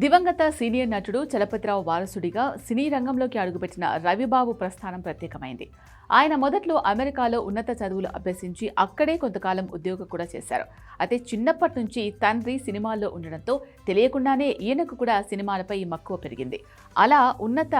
దివంగత సీనియర్ నటుడు చలపతిరావు వారసుడిగా సినీ రంగంలోకి అడుగుపెట్టిన రవిబాబు ప్రస్థానం ప్రత్యేకమైంది. ఆయన మొదట్లో అమెరికాలో ఉన్నత చదువులు అభ్యసించి అక్కడే కొంతకాలం ఉద్యోగం కూడా చేశారు. అయితే చిన్నప్పటి నుంచి తండ్రి సినిమాల్లో ఉండడంతో తెలియకుండానే ఈయనకు కూడా సినిమాలపై మక్కువ పెరిగింది. అలా ఉన్నత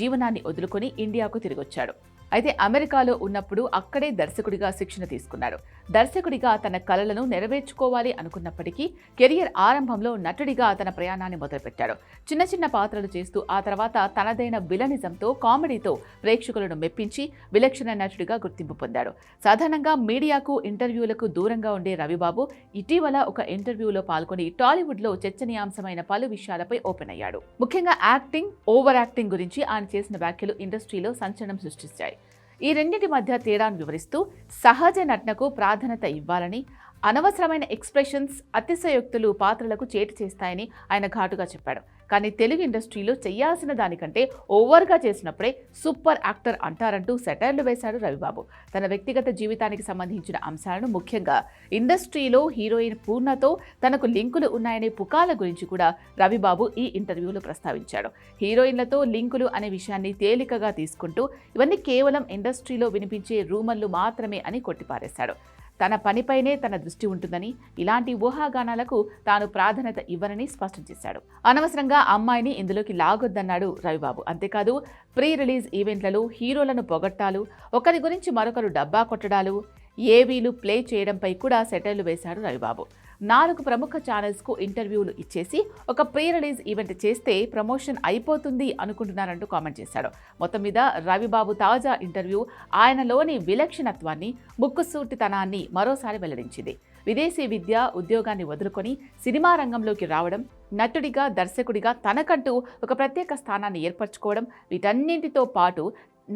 జీవనాన్ని వదులుకొని ఇండియాకు తిరిగొచ్చాడు. అయితే అమెరికాలో ఉన్నప్పుడు అక్కడే దర్శకుడిగా శిక్షణ తీసుకున్నాడు దర్శకుడిగా తన కలలను నెరవేర్చుకోవాలి అనుకున్నప్పటికీ కెరియర్ ఆరంభంలో నటుడిగా తన ప్రయాణాన్ని మొదలుపెట్టాడు చిన్న చిన్న పాత్రలు చేస్తూ ఆ తర్వాత తనదైన విలనిజంతో కామెడీతో ప్రేక్షకులను మెప్పించి విలక్షణ నటుడిగా గుర్తింపు పొందాడు. సాధారణంగా మీడియాకు ఇంటర్వ్యూలకు దూరంగా ఉండే రవిబాబు ఇటీవల ఒక ఇంటర్వ్యూలో పాల్గొని టాలీవుడ్లో చర్చనీయాంశమైన పలు విషయాలపై ఓపెన్ అయ్యాడు. ముఖ్యంగా యాక్టింగ్ ఓవర్ యాక్టింగ్ గురించి ఆయన చేసిన వ్యాఖ్యలు ఇండస్ట్రీలో సంచలనం సృష్టించాయి. ఈ రెండింటి మధ్య తేడాను వివరిస్తూ సహజ నటనకు ప్రాధాన్యత ఇవ్వాలని అనవసరమైన ఎక్స్ప్రెషన్స్ అతిశయోక్తులు పాత్రలకు చేటు చేస్తాయని ఆయన ఘాటుగా చెప్పాడు. కానీ తెలుగు ఇండస్ట్రీలో చేయాల్సిన దానికంటే ఓవర్గా చేసినప్పుడే సూపర్ యాక్టర్ అంటారంటూ సెటైర్లు వేశాడు రవిబాబు. తన వ్యక్తిగత జీవితానికి సంబంధించిన అంశాలను ముఖ్యంగా ఇండస్ట్రీలో హీరోయిన్ పూర్ణతో తనకు లింకులు ఉన్నాయనే పుకాల గురించి కూడా రవిబాబు ఈ ఇంటర్వ్యూలో ప్రస్తావించాడు. హీరోయిన్లతో లింకులు అనే విషయాన్ని తేలికగా తీసుకుంటూ ఇవన్నీ కేవలం ఇండస్ట్రీలో వినిపించే రూమర్లు మాత్రమే అని కొట్టిపారేశాడు. తన పనిపైనే తన దృష్టి ఉంటుందని ఇలాంటి ఊహాగానాలకు తాను ప్రాధాన్యత ఇవ్వనని స్పష్టం చేశాడు. అనవసరంగా అమ్మాయిని ఇందులోకి లాగొద్దన్నాడు రవిబాబు. అంతేకాదు ప్రీ రిలీజ్ ఈవెంట్లలో హీరోలను పొగట్టాలు ఒకరి గురించి మరొకరు డబ్బా కొట్టడాలు ఏవీలు ప్లే చేయడంపై కూడా సెటైర్లు వేశాడు రవిబాబు. నాలుగు ప్రముఖ ఛానల్స్కు ఇంటర్వ్యూలు ఇచ్చేసి ఒక ప్రీ రిలీజ్ ఈవెంట్ చేస్తే ప్రమోషన్ అయిపోతుంది అనుకుంటున్నారంటూ కామెంట్ చేశాడు. మొత్తం మీద రవిబాబు తాజా ఇంటర్వ్యూ ఆయనలోని విలక్షణత్వాన్ని ముక్కుసూటితనాన్ని మరోసారి వెల్లడించింది. విదేశీ విద్య ఉద్యోగాన్ని వదులుకొని సినిమా రంగంలోకి రావడం నటుడిగా దర్శకుడిగా తనకంటూ ఒక ప్రత్యేక స్థానాన్ని ఏర్పరచుకోవడం వీటన్నింటితో పాటు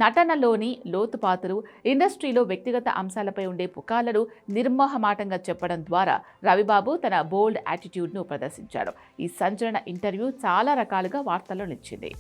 నటనలోని లోతుపాతులు ఇండస్ట్రీలో వ్యక్తిగత అంశాలపై ఉండే పుకాలను నిర్మోహమాటంగా చెప్పడం ద్వారా రవిబాబు తన బోల్డ్ యాటిట్యూడ్ను ప్రదర్శించాడు. ఈ సంచలన ఇంటర్వ్యూ చాలా రకాలుగా వార్తల్లో నిలిచింది.